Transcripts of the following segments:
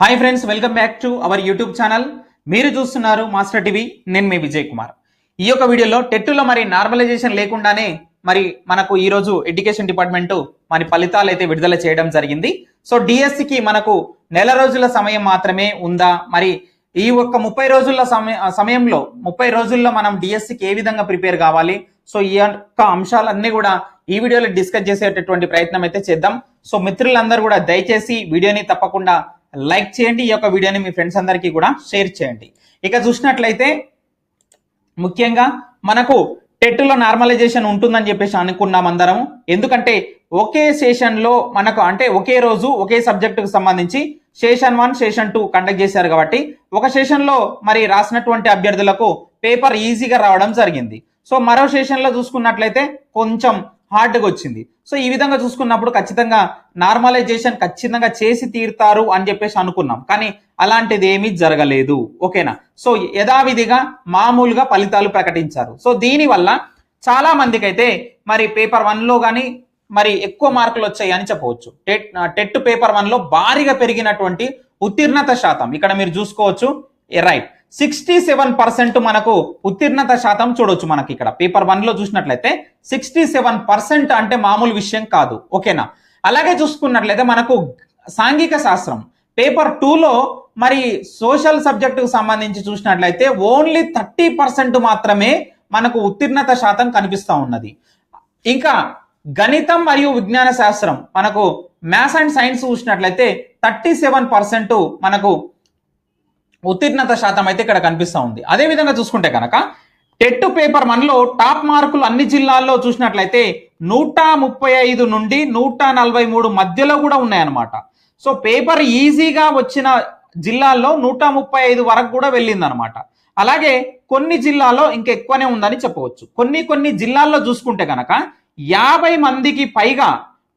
Hi friends welcome back to our YouTube channel మీరు చూస్తున్నారు master TV నేను మీ విజయ్ కుమార్. ఈ యొక్క వీడియోలో టెట్టులో మరి నార్మలైజేషన్ లేకుండానే మరి మనకు ఈ రోజు ఎడ్యుకేషన్ డిపార్ట్మెంట్ మరి ఫలితాలు అయితే విడుదల చేయడం జరిగింది. సో డిఎస్సికి మనకు నెల రోజుల సమయం మాత్రమే ఉందా? మరి ఈ ఒక్క ముప్పై రోజుల సమయ సమయంలో ముప్పై రోజుల్లో మనం డిఎస్సికి ఏ విధంగా ప్రిపేర్ కావాలి? సో ఈ యొక్క అంశాలన్నీ కూడా ఈ వీడియోలో డిస్కస్ చేసేటటువంటి ప్రయత్నం అయితే చేద్దాం. సో మిత్రులందరూ కూడా దయచేసి వీడియోని తప్పకుండా లైక్ చేయండి ఈ యొక్క వీడియోని మీ ఫ్రెండ్స్ అందరికీ కూడా షేర్ చేయండి. ఇక చూసినట్లయితే ముఖ్యంగా మనకు టెట్లో నార్మలైజేషన్ ఉంటుందని చెప్పేసి అనుకున్నాం అందరం. ఎందుకంటే ఒకే సెషన్లో మనకు అంటే ఒకే రోజు ఒకే సబ్జెక్టుకు సంబంధించి session one session two conduct చేశారు కాబట్టి ఒక సెషన్లో మరి రాసినటువంటి అభ్యర్థులకు పేపర్ ఈజీగా రావడం జరిగింది. సో మరో సెషన్లో చూసుకున్నట్లయితే కొంచెం హార్డ్గా వచ్చింది. సో ఈ విధంగా చూసుకున్నప్పుడు ఖచ్చితంగా నార్మలైజేషన్ ఖచ్చితంగా చేసి తీరుతారు అని చెప్పేసి అనుకున్నాం. కానీ అలాంటిది ఏమీ జరగలేదు. ఓకేనా? సో యథావిధిగా మామూలుగా ఫలితాలు ప్రకటించారు. సో దీనివల్ల చాలా మందికి అయితే మరి పేపర్ వన్లో కానీ మరి ఎక్కువ మార్కులు వచ్చాయి అని చెప్పవచ్చు. టెట్ టెట్ పేపర్ వన్లో భారీగా పెరిగినటువంటి ఉత్తీర్ణత శాతం. ఇక్కడ మీరు చూసుకోవచ్చు. రైట్. సిక్స్టీ సెవెన్ పర్సెంట్ మనకు ఉత్తీర్ణత శాతం చూడొచ్చు మనకి ఇక్కడ. పేపర్ వన్లో చూసినట్లయితే సిక్స్టీ సెవెన్ పర్సెంట్ అంటే మామూలు విషయం కాదు. ఓకేనా? అలాగే చూసుకున్నట్లయితే మనకు సాంఘిక శాస్త్రం. పేపర్ టూలో మరి సోషల్ సబ్జెక్టుకు సంబంధించి చూసినట్లయితే ఓన్లీ థర్టీ పర్సెంట్ మాత్రమే మనకు ఉత్తీర్ణత శాతం కనిపిస్తూ ఉన్నది. ఇంకా గణితం మరియు విజ్ఞాన శాస్త్రం. మనకు మ్యాథ్స్ అండ్ సైన్స్ చూసినట్లయితే థర్టీ సెవెన్ పర్సెంట్ మనకు ఉత్తీర్ణత శాతం అయితే ఇక్కడ కనిపిస్తూ ఉంది. అదే విధంగా చూసుకుంటే కనుక టెట్ పేపర్ వన్లో టాప్ మార్కులు అన్ని జిల్లాల్లో చూసినట్లయితే నూట ముప్పై ఐదు నుండి నూట నలభై మూడు మధ్యలో కూడా ఉన్నాయన్నమాట. సో పేపర్ ఈజీగా వచ్చిన జిల్లాల్లో నూట ముప్పై ఐదు వరకు కూడా వెళ్ళిందనమాట అలాగే కొన్ని జిల్లాల్లో ఇంకెక్కువనే ఉందని చెప్పవచ్చు. కొన్ని కొన్ని జిల్లాల్లో చూసుకుంటే కనుక యాభై మందికి పైగా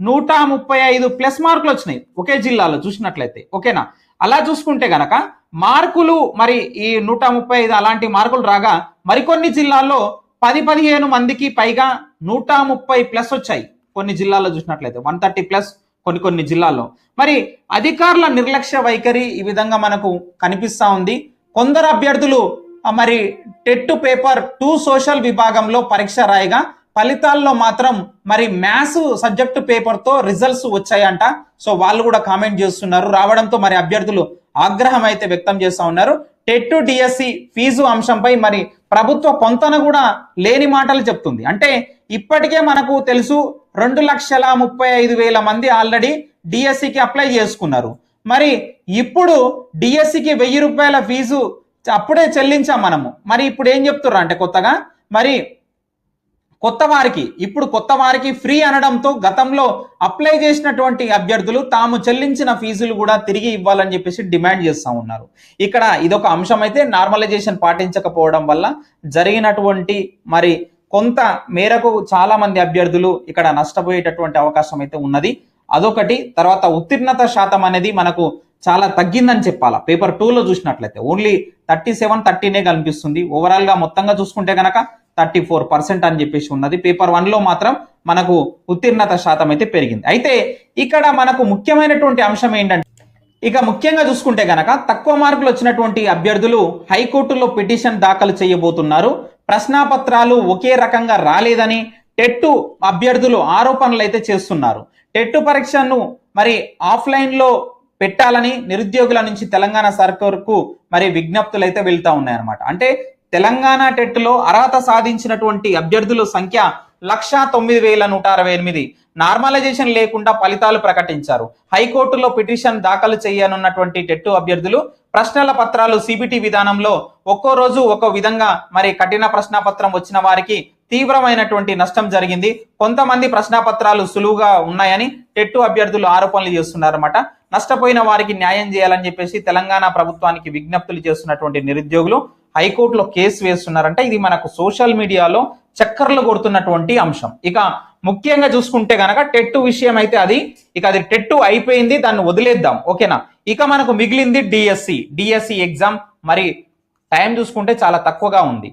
నూట ముప్పై ఐదు ప్లస్ మార్కులు వచ్చినాయి ఒకే జిల్లాలో చూసినట్లయితే. ఓకేనా? అలా చూసుకుంటే కనుక మార్కులు మరి ఈ నూట ముప్పై ఐదు అలాంటి మార్కులు రాగా మరికొన్ని జిల్లాల్లో పది పదిహేను మందికి పైగా నూట ముప్పై ప్లస్ వచ్చాయి. కొన్ని జిల్లాల్లో చూసినట్లయితే వన్ థర్టీ ప్లస్ కొన్ని కొన్ని జిల్లాల్లో. మరి అధికారుల నిర్లక్ష్య వైఖరి ఈ విధంగా మనకు కనిపిస్తూ ఉంది. కొందరు అభ్యర్థులు మరి టెట్ పేపర్ టూ సోషల్ విభాగంలో పరీక్ష రాయగా ఫలితాల్లో మాత్రం మరి మ్యాథ్స్ సబ్జెక్టు పేపర్తో రిజల్ట్స్ వచ్చాయంట. సో వాళ్ళు కూడా కామెంట్ చేస్తున్నారు. రావడంతో మరి అభ్యర్థులు ఆగ్రహం అయితే వ్యక్తం చేస్తూ ఉన్నారు. టెట్ డిఎస్సి ఫీజు అంశంపై మరి ప్రభుత్వ పొంతన కూడా లేని మాటలు చెప్తుంది. అంటే ఇప్పటికే మనకు తెలుసు రెండు లక్షల ముప్పై ఐదు వేల మంది ఆల్రెడీ డిఎస్సికి అప్లై చేసుకున్నారు. మరి ఇప్పుడు డిఎస్సికి వెయ్యి రూపాయల ఫీజు అప్పుడే చెల్లించాం మనము. మరి ఇప్పుడు ఏం చెప్తున్నారు అంటే కొత్తగా? మరి కొత్త వారికి ఇప్పుడు కొత్త వారికి ఫ్రీ అనడంతో గతంలో అప్లై చేసినటువంటి అభ్యర్థులు తాము చెల్లించిన ఫీజులు కూడా తిరిగి ఇవ్వాలని చెప్పేసి డిమాండ్ చేస్తూ ఉన్నారు. ఇక్కడ ఇదొక అంశం అయితే నార్మలైజేషన్ పాటించకపోవడం వల్ల జరిగినటువంటి మరి కొంత మేరకు చాలా మంది అభ్యర్థులు ఇక్కడ నష్టపోయేటటువంటి అవకాశం అయితే ఉన్నది. అదొకటి. తర్వాత ఉత్తీర్ణత శాతం అనేది మనకు చాలా తగ్గిందని చెప్పాలా. పేపర్ టూలో చూసినట్లయితే ఓన్లీ థర్టీ సెవెన్ థర్టీనే కనిపిస్తుంది. ఓవరాల్గా మొత్తంగా చూసుకుంటే కనుక థర్టీ ఫోర్ పర్సెంట్ అని చెప్పేసి ఉన్నది. పేపర్ వన్లో మాత్రం మనకు ఉత్తీర్ణత శాతం అయితే పెరిగింది. అయితే ఇక్కడ మనకు ముఖ్యమైనటువంటి అంశం ఏంటంటే ఇక ముఖ్యంగా చూసుకుంటే గనక తక్కువ మార్కులు వచ్చినటువంటి అభ్యర్థులు హైకోర్టులో పిటిషన్ దాఖలు చేయబోతున్నారు. ప్రశ్నాపత్రాలు ఒకే రకంగా రాలేదని టెట్టు అభ్యర్థులు ఆరోపణలు అయితే చేస్తున్నారు. టెట్టు పరీక్షను మరి ఆఫ్లైన్లో పెట్టాలని నిరుద్యోగుల నుంచి తెలంగాణ సర్కార్కు మరి విజ్ఞప్తులు అయితే వెళ్తా ఉన్నాయన్నమాట. అంటే తెలంగాణ టెట్లో అర్హత సాధించినటువంటి అభ్యర్థుల సంఖ్య లక్ష తొమ్మిది వేల నూట అరవై ఎనిమిది. నార్మలైజేషన్ లేకుండా ఫలితాలు ప్రకటించారు. హైకోర్టులో పిటిషన్ దాఖలు చేయనున్నటువంటి టెట్టు అభ్యర్థులు ప్రశ్నల పత్రాలు సిబిటి విధానంలో ఒక్కో రోజు ఒక్కో విధంగా మరి కఠిన ప్రశ్నపత్రం వచ్చిన వారికి తీవ్రమైనటువంటి నష్టం జరిగింది. కొంతమంది ప్రశ్నపత్రాలు సులువుగా ఉన్నాయని టెట్టు అభ్యర్థులు ఆరోపణలు చేస్తున్నారన్నమాట. నష్టపోయిన వారికి న్యాయం చేయాలని చెప్పేసి తెలంగాణ ప్రభుత్వానికి విజ్ఞప్తులు చేస్తున్నటువంటి నిరుద్యోగులు హైకోర్టులో కేసు వేస్తున్నారంటే ఇది మనకు సోషల్ మీడియాలో చక్కర్లు కొడుతున్నటువంటి అంశం. ఇక ముఖ్యంగా చూసుకుంటే కనుక టెట్టు విషయం అయితే అది ఇక అది టెట్టు అయిపోయింది దాన్ని వదిలేద్దాం. ఓకేనా? ఇక మనకు మిగిలింది డిఎస్సి. డిఎస్సి ఎగ్జామ్ మరి టైం చూసుకుంటే చాలా తక్కువగా ఉంది.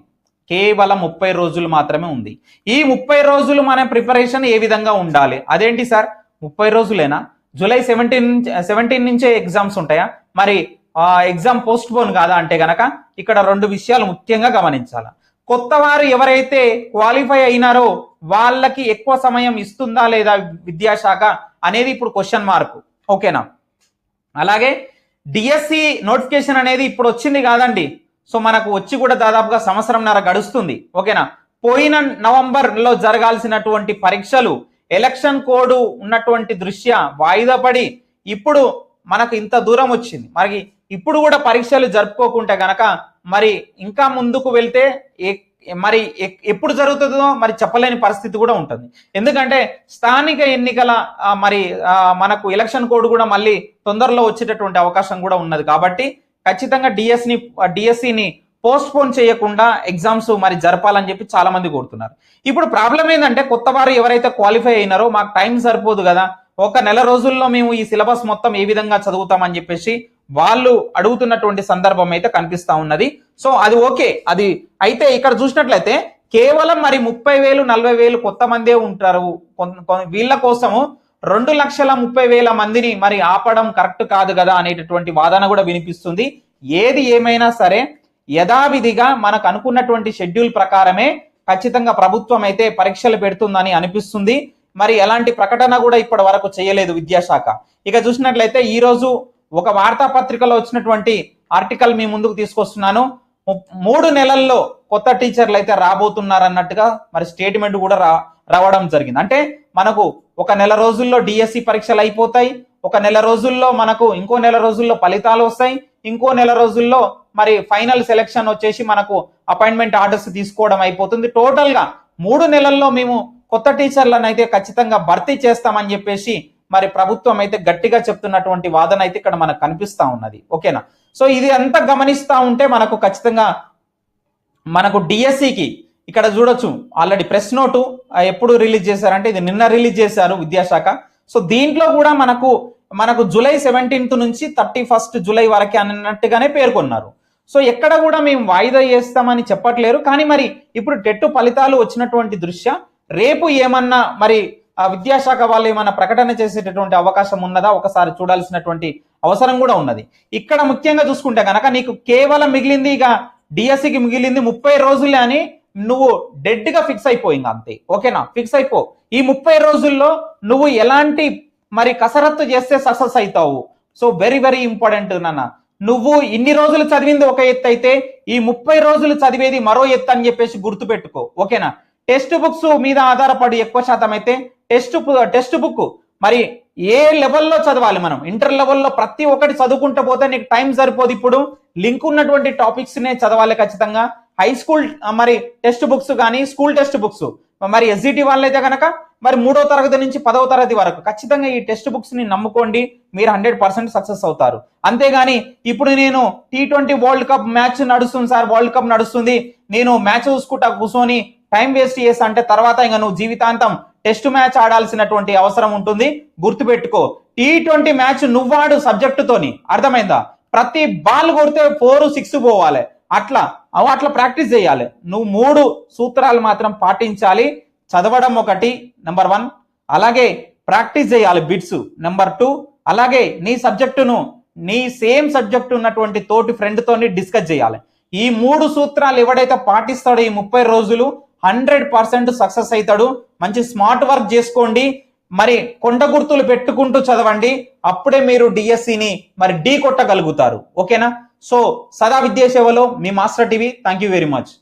కేవలం ముప్పై రోజులు మాత్రమే ఉంది. ఈ ముప్పై రోజులు మన ప్రిపరేషన్ ఏ విధంగా ఉండాలి? అదేంటి సార్? ముప్పై రోజులేనా? జూలై సెవెంటీన్ సెవెంటీన్ నుంచే ఎగ్జామ్స్ ఉంటాయా? మరి ఎగ్జామ్ పోస్ట్ పోన్ కాదా అంటే గనక ఇక్కడ రెండు విషయాలు ముఖ్యంగా గమనించాలి. కొత్త వారు ఎవరైతే క్వాలిఫై అయినారో వాళ్ళకి ఎక్కువ సమయం ఇస్తుందా లేదా విద్యాశాఖ అనేది ఇప్పుడు క్వశ్చన్ మార్క్. ఓకేనా? అలాగే డిఎస్సి నోటిఫికేషన్ అనేది ఇప్పుడు వచ్చింది కాదండి. సో మనకు వచ్చి కూడా దాదాపుగా సంవత్సరంన్నర గడుస్తుంది. ఓకేనా? పోయిన నవంబర్లో జరగాల్సినటువంటి పరీక్షలు ఎలక్షన్ కోడ్ ఉన్నటువంటి దృష్ట్యా వాయిదా పడి ఇప్పుడు మనకు ఇంత దూరం వచ్చింది. మరి ఇప్పుడు కూడా పరీక్షలు జరుపుకోకుంటే గనక మరి ఇంకా ముందుకు వెళ్తే మరి ఎప్పుడు జరుగుతుందో మరి చెప్పలేని పరిస్థితి కూడా ఉంటుంది. ఎందుకంటే స్థానిక ఎన్నికల మరి మనకు ఎలక్షన్ కోడ్ కూడా మళ్ళీ తొందరలో వచ్చేటటువంటి అవకాశం కూడా ఉన్నది. కాబట్టి ఖచ్చితంగా డిఎస్ని డిఎస్సిని పోస్ట్పోన్ చేయకుండా ఎగ్జామ్స్ మరి జరపాలని చెప్పి చాలా మంది కోరుతున్నారు. ఇప్పుడు ప్రాబ్లం ఏంటంటే కొత్త వారు ఎవరైతే క్వాలిఫై అయినారో మాకు టైం సరిపోదు కదా. ఒక నెల రోజుల్లో మేము ఈ సిలబస్ మొత్తం ఏ విధంగా చదువుతామని చెప్పేసి వాళ్ళు అడుగుతున్నటువంటి సందర్భం అయితే కనిపిస్తా ఉన్నది. సో అది ఓకే. అది అయితే ఇక్కడ చూసినట్లయితే కేవలం మరి ముప్పై వేలు నలభై వేలు కొత్త మందే ఉంటారు. వీళ్ళ కోసము రెండు లక్షల ముప్పై వేల మందిని మరి ఆపడం కరెక్ట్ కాదు కదా అనేటటువంటి వాదన కూడా వినిపిస్తుంది. ఏది ఏమైనా సరే యథావిధిగా మనకు అనుకున్నటువంటి షెడ్యూల్ ప్రకారమే ఖచ్చితంగా ప్రభుత్వం అయితే పరీక్షలు పెడుతుందని అనిపిస్తుంది. మరి ఎలాంటి ప్రకటన కూడా ఇప్పటి వరకు చేయలేదు విద్యాశాఖ. ఇక చూసినట్లయితే ఈరోజు ఒక వార్తాపత్రికలో వచ్చినటువంటి ఆర్టికల్ మీ ముందుకు తీసుకొస్తున్నాను. మూడు నెలల్లో కొత్త టీచర్లు అయితే రాబోతున్నారు అన్నట్టుగా మరి స్టేట్మెంట్ కూడా రా రావడం జరిగింది. అంటే మనకు ఒక నెల రోజుల్లో డిఎస్సి పరీక్షలు అయిపోతాయి. ఒక నెల రోజుల్లో మనకు ఇంకో నెల రోజుల్లో ఫలితాలు వస్తాయి. ఇంకో నెల రోజుల్లో మరి ఫైనల్ సెలెక్షన్ వచ్చేసి మనకు అపాయింట్మెంట్ ఆర్డర్స్ తీసుకోవడం అయిపోతుంది. టోటల్గా మూడు నెలల్లో మేము కొత్త టీచర్లను అయితే ఖచ్చితంగా భర్తీ చేస్తామని చెప్పేసి మరి ప్రభుత్వం అయితే గట్టిగా చెప్తున్నటువంటి వాదన అయితే ఇక్కడ మనకు కనిపిస్తా ఉన్నది. ఓకేనా? సో ఇది అంతా గమనిస్తూ ఉంటే మనకు ఖచ్చితంగా మనకు డిఎస్సికి ఇక్కడ చూడొచ్చు. ఆల్రెడీ ప్రెస్ నోటు ఎప్పుడు రిలీజ్ చేశారంటే ఇది నిన్న రిలీజ్ చేశారు విద్యాశాఖ. సో దీంట్లో కూడా మనకు మనకు జూలై సెవెంటీన్త్ నుంచి థర్టీ ఫస్ట్ జూలై వరకే అన్నట్టుగానే పేర్కొన్నారు. సో ఎక్కడ కూడా మేము వాయిదా చేస్తామని చెప్పట్లేరు. కానీ మరి ఇప్పుడు టెట్టు ఫలితాలు వచ్చినటువంటి దృష్ట్యా రేపు ఏమన్నా మరి ఆ విద్యాశాఖ వాళ్ళు ఏమన్నా ప్రకటన చేసేటటువంటి అవకాశం ఉన్నదా? ఒకసారి చూడాల్సినటువంటి అవసరం కూడా ఉన్నది. ఇక్కడ ముఖ్యంగా చూసుకుంటే కనుక నీకు కేవలం మిగిలింది ఇక డిఎస్సికి మిగిలింది ముప్పై రోజులే అని నువ్వు డెడ్గా ఫిక్స్ అయిపోయింది అంతే. ఓకేనా? ఫిక్స్ అయిపో. ఈ ముప్పై రోజుల్లో నువ్వు ఎలాంటి మరి కసరత్తు చేస్తే సక్సెస్ అవుతావు సో వెరీ వెరీ ఇంపార్టెంట్ నాన్న. నువ్వు ఇన్ని రోజులు చదివింది ఒక ఎత్తు అయితే ఈ ముప్పై రోజులు చదివేది మరో ఎత్తు అని చెప్పేసి గుర్తుపెట్టుకో. ఓకేనా? టెక్స్ట్ బుక్స్ మీద ఆధారపడి ఎక్కువ శాతం అయితే టెక్స్ట్ టెక్స్ట్ బుక్. మరి ఏ లెవెల్లో చదవాలి మనం? ఇంటర్ లెవెల్లో ప్రతి ఒక్కటి చదువుకుంటూ పోతే నీకు టైం సరిపోదు. ఇప్పుడు లింక్ ఉన్నటువంటి టాపిక్స్నే చదవాలి ఖచ్చితంగా. హై స్కూల్ మరి టెక్స్ట్ బుక్స్ కానీ స్కూల్ టెక్స్ట్ బుక్స్. మరి ఎస్జిటి వాళ్ళైతే కనుక మరి మూడో తరగతి నుంచి పదవ తరగతి వరకు ఖచ్చితంగా ఈ టెక్స్ట్ బుక్స్ని నమ్ముకోండి. మీరు హండ్రెడ్ పర్సెంట్ సక్సెస్ అవుతారు. అంతేగాని ఇప్పుడు నేను T twenty world cup match నడుస్తుంది సార్ వరల్డ్ కప్ నడుస్తుంది. నేను మ్యాచ్ చూసుకుంటా కూర్చొని టైం వేస్ట్ చేస్తా అంటే తర్వాత ఇంకా నువ్వు జీవితాంతం టెస్ట్ మ్యాచ్ ఆడాల్సినటువంటి అవసరం ఉంటుంది. గుర్తుపెట్టుకో. టీ ట్వంటీ మ్యాచ్ నువ్వాడు సబ్జెక్టుతోని అర్థమైందా? ప్రతి బాల్ కొడితే ఫోర్ సిక్స్ పోవాలి. అట్లా అవు అట్లా ప్రాక్టీస్ చేయాలి. నువ్వు మూడు సూత్రాలు మాత్రం పాటించాలి. చదవడం ఒకటి నెంబర్ వన్ అలాగే ప్రాక్టీస్ చేయాలి బిట్స్ నెంబర్ టూ అలాగే నీ సబ్జెక్టును నీ సేమ్ సబ్జెక్ట్ ఉన్నటువంటి తోటి ఫ్రెండ్తో డిస్కస్ చేయాలి. ఈ మూడు సూత్రాలు ఎవడైతే పాటిస్తాడో ఈ ముప్పై రోజులు హండ్రెడ్ పర్సెంట్ సక్సెస్ అవుతాడు. మంచి స్మార్ట్ వర్క్ చేసుకోండి. మరి కొండ గుర్తులు పెట్టుకుంటూ చదవండి. అప్పుడే మీరు డిఎస్సిని మరి ఢీ కొట్టగలుగుతారు. ఓకేనా? సో సదా విద్యాసేవలో మీ master TV. Thank you very much